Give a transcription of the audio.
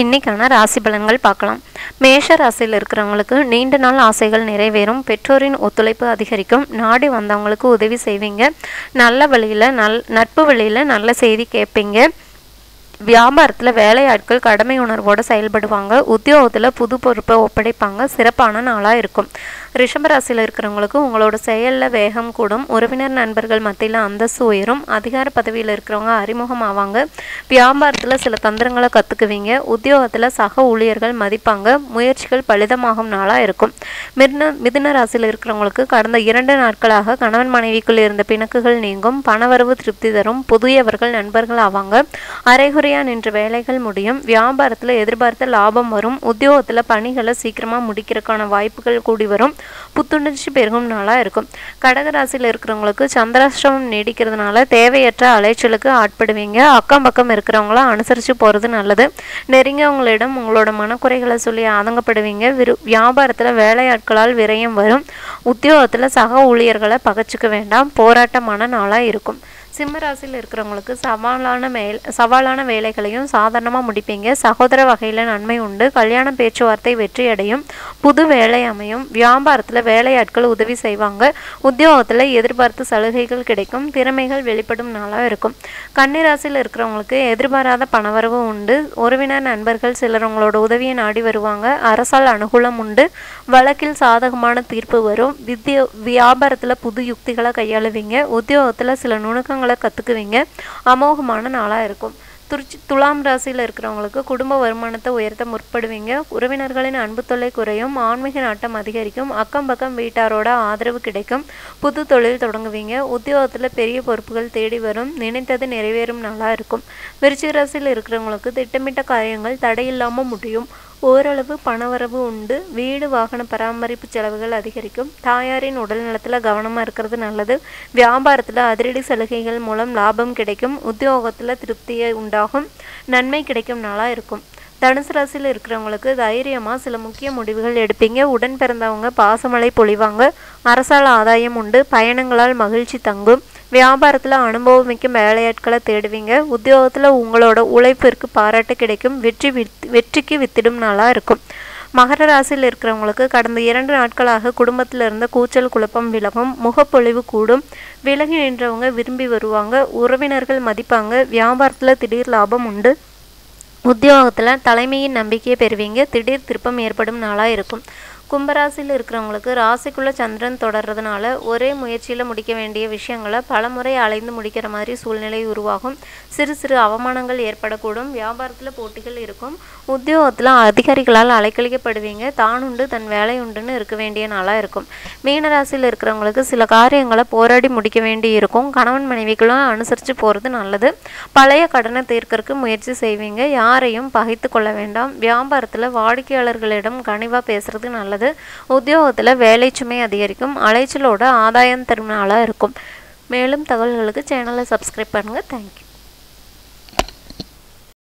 இன்றைக்கான ராசி பலன்கள் பார்க்கலாம். மேஷ ராசியில் இருக்கிறவங்களுக்கு நீண்ட நாள் ஆசைகள் நிறைவேறும். பெற்றோரின் ஒத்துழைப்பு அதிகரிக்கும். நாடி வந்தவங்களுக்கு உதவி செய்வீங்க. நல்ல வழியில் நல் நட்பு வழியில் நல்ல செய்தி கேட்பீங்க. வியாபாரத்தில் வேலையாட்கள் கடமை உணர்வோடு செயல்படுவாங்க. உத்தியோகத்தில் புது பொறுப்பை ஒப்படைப்பாங்க. சிறப்பான நாளாக இருக்கும். ரிஷபராசியில் இருக்கிறவங்களுக்கு உங்களோட செயலில் வேகம் கூடும். உறவினர் நண்பர்கள் மத்தியில் அந்தஸ்து உயரும். அதிகார பதவியில் இருக்கிறவங்க அறிமுகம் ஆவாங்க. வியாபாரத்தில் சில தந்திரங்களை கற்றுக்குவீங்க உத்தியோகத்தில் சக ஊழியர்கள் மதிப்பாங்க. முயற்சிகள் பலிதமாகும் நாளாக இருக்கும். மிதுன மிதுன ராசியில் இருக்கிறவங்களுக்கு கடந்த இரண்டு நாட்களாக கணவன் மனைவிக்குள் இருந்த பிணக்குகள் நீங்கும். பணவரவு திருப்தி தரும். புதியவர்கள் நண்பர்கள் ஆவாங்க. அரைகுறையா நின்ற வேலைகள் முடியும். வியாபாரத்தில் எதிர்பார்த்த லாபம் வரும். உத்தியோகத்தில் பணிகளை சீக்கிரமாக முடிக்கிறதுக்கான வாய்ப்புகள் கூடி வரும். புத்துணர்ச்சி பெருகும் நாளாக இருக்கும். கடகராசியில் இருக்கிறவங்களுக்கு சந்திராஷ்டிரமம் நீடிக்கிறதுனால தேவையற்ற அலைச்சலுக்கு ஆட்படுவீங்க. அக்கம் பக்கம் இருக்கிறவங்கள அனுசரித்து போகிறது நல்லது. நெருங்கியவங்களிடம் உங்களோட மனக்குறைகளை சொல்லி ஆதங்கப்படுவீங்க. விரு வியாபாரத்தில் வேலையாட்களால் விரயம் வரும். உத்தியோகத்தில் சக ஊழியர்களை பகச்சுக்க வேண்டாம். போராட்டமான நாளாக இருக்கும். சிம்மராசியில் இருக்கிறவங்களுக்கு சவாலான மேல் சவாலான வேலைகளையும் சாதாரணமாக முடிப்பீங்க. சகோதர வகையில் நன்மை உண்டு. கல்யாண பேச்சுவார்த்தை வெற்றியடையும் புது வேலை அமையும். வியாபாரத்தில் வேலையாட்கள் உதவி செய்வாங்க. உத்தியோகத்தில் எதிர்பார்த்த சலுகைகள் கிடைக்கும். திறமைகள் வெளிப்படும் நாளாக இருக்கும். கன்னிராசியில் இருக்கிறவங்களுக்கு எதிர்பாராத பணவரவு உண்டு. உறவினர் நண்பர்கள் சிலர் உங்களோட உதவியை நாடி வருவாங்க. அரசால் அனுகூலம் உண்டு. வழக்கில் சாதகமான தீர்ப்பு வரும். வித்திய வியாபாரத்தில் புது யுக்திகளை கையாளுவீங்க. உத்தியோகத்தில் சில நுணுக்கங்களை கற்றுக்குவீங்க அமோகமான நாளாக இருக்கும். துருச்சி துலாம் ராசியில் இருக்கிறவங்களுக்கு குடும்ப வருமானத்தை உயர்த்த முற்படுவீங்க. உறவினர்களின் அன்பு தொல்லை குறையும். ஆன்மீக நாட்டம் அதிகரிக்கும். அக்கம் பக்கம் வீட்டாரோட ஆதரவு கிடைக்கும். புது தொழில் தொடங்குவீங்க. உத்தியோகத்தில் பெரிய பொறுப்புகள் தேடி வரும். நினைத்தது நிறைவேறும் நாளாக இருக்கும். விருச்சிக ராசியில் இருக்கிறவங்களுக்கு திட்டமிட்ட காரியங்கள் தடையில்லாமல் முடியும். ஓரளவு பணவரவு உண்டு. வீடு வாகன பராமரிப்பு செலவுகள் அதிகரிக்கும். தாயாரின் உடல் நலத்தில் கவனமாக இருக்கிறது நல்லது. வியாபாரத்தில் அதிரடி சலுகைகள் மூலம் லாபம் கிடைக்கும். உத்தியோகத்தில் திருப்தியை உண்டாகும். நன்மை கிடைக்கும் நாளாக இருக்கும். தனுசு ராசியில் இருக்கிறவங்களுக்கு தைரியமாக சில முக்கிய முடிவுகள் எடுப்பீங்க. உடன் பிறந்தவங்க பாசமழை பொழிவாங்க. அரசால் ஆதாயம் உண்டு. பயணங்களால் மகிழ்ச்சி தங்கும். வியாபாரத்தில் அனுபவமிக்க வேலையாட்களை தேடுவீங்க. உத்தியோகத்தில் உங்களோட உழைப்பிற்கு பாராட்டு கிடைக்கும். வெற்றி வித் வெற்றிக்கு வித்திடும் நாளாக இருக்கும். மகர ராசியில் இருக்கிறவங்களுக்கு கடந்த இரண்டு நாட்களாக குடும்பத்தில் இருந்த கூச்சல் குழப்பம் விலகும். முகப்பொழிவு கூடும். விலகி நின்றவங்க விரும்பி வருவாங்க. உறவினர்கள் மதிப்பாங்க. வியாபாரத்தில் திடீர் லாபம் உண்டு. உத்தியோகத்தில் தலைமையின் நம்பிக்கையை பெறுவீங்க. திடீர் திருப்பம் ஏற்படும் நாளாக இருக்கும். கும்பராசியில் இருக்கிறவங்களுக்கு ராசிக்குள்ளே சந்திரன் தொடர்றதுனால ஒரே முயற்சியில் முடிக்க வேண்டிய விஷயங்களை பலமுறை அலைந்து முடிக்கிற மாதிரி சூழ்நிலை உருவாகும். சிறு சிறு அவமானங்கள் ஏற்படக்கூடும். வியாபாரத்தில் போட்டிகள் இருக்கும். உத்தியோகத்தில் அதிகாரிகளால் அலைக்கழிக்கப்படுவீங்க. தான் உண்டு தன் வேலை உண்டுன்னு இருக்க வேண்டிய நாளாக இருக்கும். மீனராசியில் இருக்கிறவங்களுக்கு சில காரியங்களை போராடி முடிக்க வேண்டி இருக்கும். கணவன் மனைவிக்குள்ள அனுசரித்து போகிறது நல்லது. பழைய கடனை தீர்க்கறதுக்கு முயற்சி செய்வீங்க. யாரையும் பகைத்து கொள்ள வேண்டாம். வியாபாரத்தில் வாடிக்கையாளர்களிடம் கனிவாக பேசுறது நல்லது. உத்தியோகத்தில் வேலை சுமை அதிகரிக்கும். அலைச்சலோட ஆதாயம் தரும் இருக்கும். மேலும் தகவல்களுக்கு சேனலை சப்ஸ்கிரைப் பண்ணுங்கள் தேங்க்யூ